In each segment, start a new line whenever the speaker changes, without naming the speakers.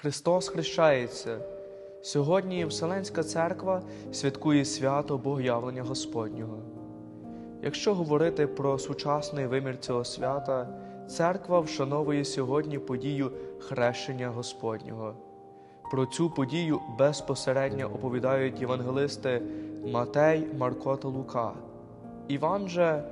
Христос хрещається. Сьогодні Вселенська церква святкує свято Богоявлення Господнього. Якщо говорити про сучасний вимір цього свята, церква вшановує сьогодні подію хрещення Господнього. Про цю подію безпосередньо оповідають євангелисти Матей, Марко та Лука. Іван же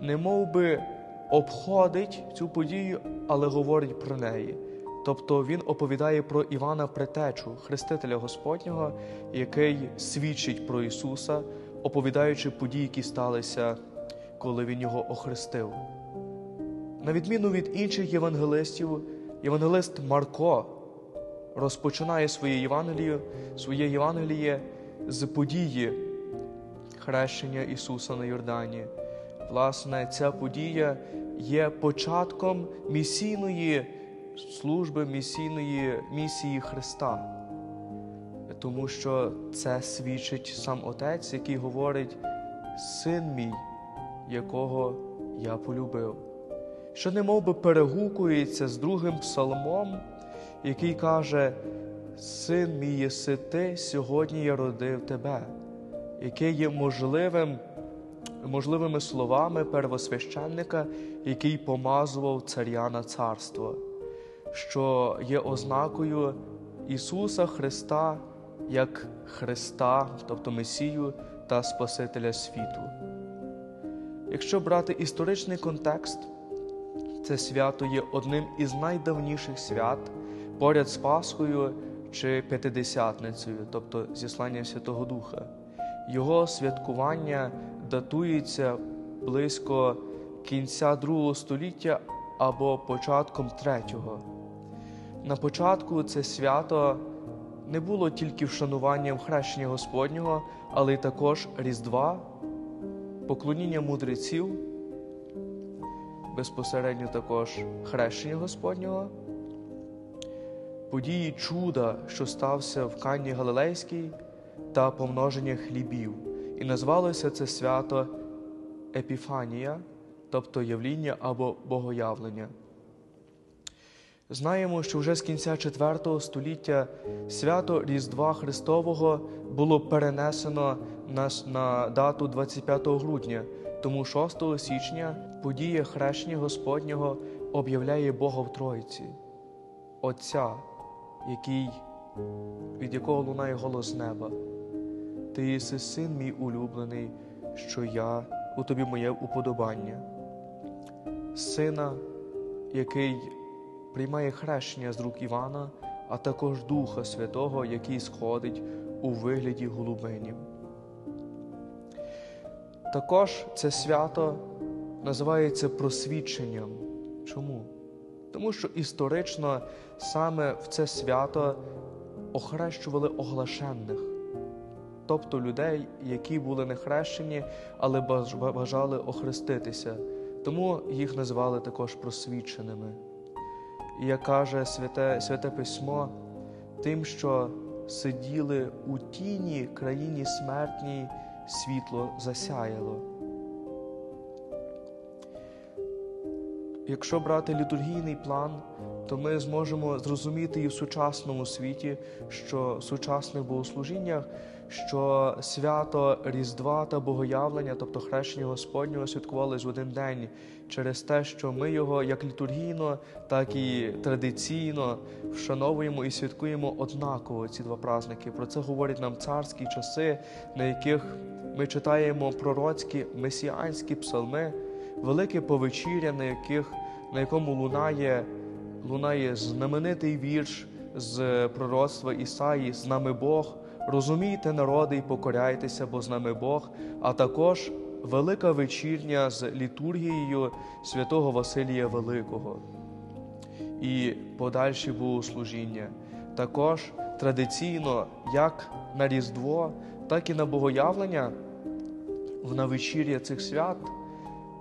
не би обходить цю подію, але говорить про неї. Тобто він оповідає про Івана Претечу, хрестителя Господнього, який свідчить про Ісуса, оповідаючи події, які сталися, коли Він його охрестив. На відміну від інших євангелистів, євангелист Марко розпочинає своє Євангеліє, своє Євангеліє з події хрещення Ісуса на Йордані. Власне, ця подія є початком місійної служби, місійної місії Христа. Тому що це свідчить сам Отець, який говорить, Син мій, якого я полюбив, що не би перегукується з другим псалмом, який каже: Син мій єси ти, сьогодні я родив тебе, яке є можливим можливими словами первосвященника, який помазував царя на царство, що є ознакою Ісуса Христа як Христа, тобто Месію та Спасителя світу. Якщо брати історичний контекст, це свято є одним із найдавніших свят поряд з Пасхою чи П'ятидесятницею, тобто зісланням Святого Духа. Його святкування датується близько кінця другого століття або початком третього. На початку це свято не було тільки вшануванням хрещення Господнього, але й також Різдва, поклоніння мудреців, безпосередньо також хрещення Господнього, події чуда, що стався в Канні Галилейській, та помноження хлібів. І назвалося це свято Епіфанія, тобто явління або богоявлення. Знаємо, що вже з кінця IV століття свято Різдва Христового було перенесено на, на дату 25 грудня, тому 6 січня подія хрещення Господнього об'являє Бога в Троїці, Отця, який, від якого лунає голос неба. Ти єси син мій улюблений, що я у тобі моє уподобання, сина, який приймає хрещення з рук Івана, а також Духа Святого, який сходить у вигляді голубинів. Також це свято називається просвідченням. Чому? Тому що історично саме в це свято охрещували оглашенних тобто людей, які були не хрещені, але бажали охреститися, тому їх називали також просвіченими. Як каже святе, святе письмо, тим, що сиділи у тіні країні смертній, світло засяяло. Якщо брати літургійний план, то ми зможемо зрозуміти і в сучасному світі, що в сучасних богослужіннях що свято Різдва та Богоявлення, тобто хрещення Господнього, святкувалися в один день через те, що ми його як літургійно, так і традиційно вшановуємо і святкуємо однаково ці два праздники. Про це говорять нам царські часи, на яких ми читаємо пророцькі месіанські псалми, велике повечіря, на яких на якому лунає, лунає знаменитий вірш з пророцтва Ісаї, з нами Бог. Розумійте, народи, і покоряйтеся, бо з нами Бог, а також велика вечірня з літургією святого Василія Великого і подальші богослужіння. Також традиційно, як на Різдво, так і на Богоявлення, на вечір'я цих свят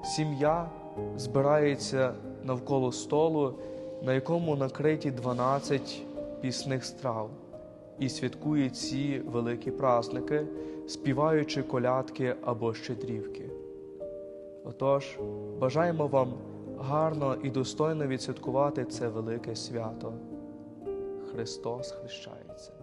сім'я збирається навколо столу, на якому накриті 12 пісних страв і святкує ці великі праздники, співаючи колядки або щедрівки. Отож, бажаємо вам гарно і достойно відсвяткувати це велике свято. Христос хрещається.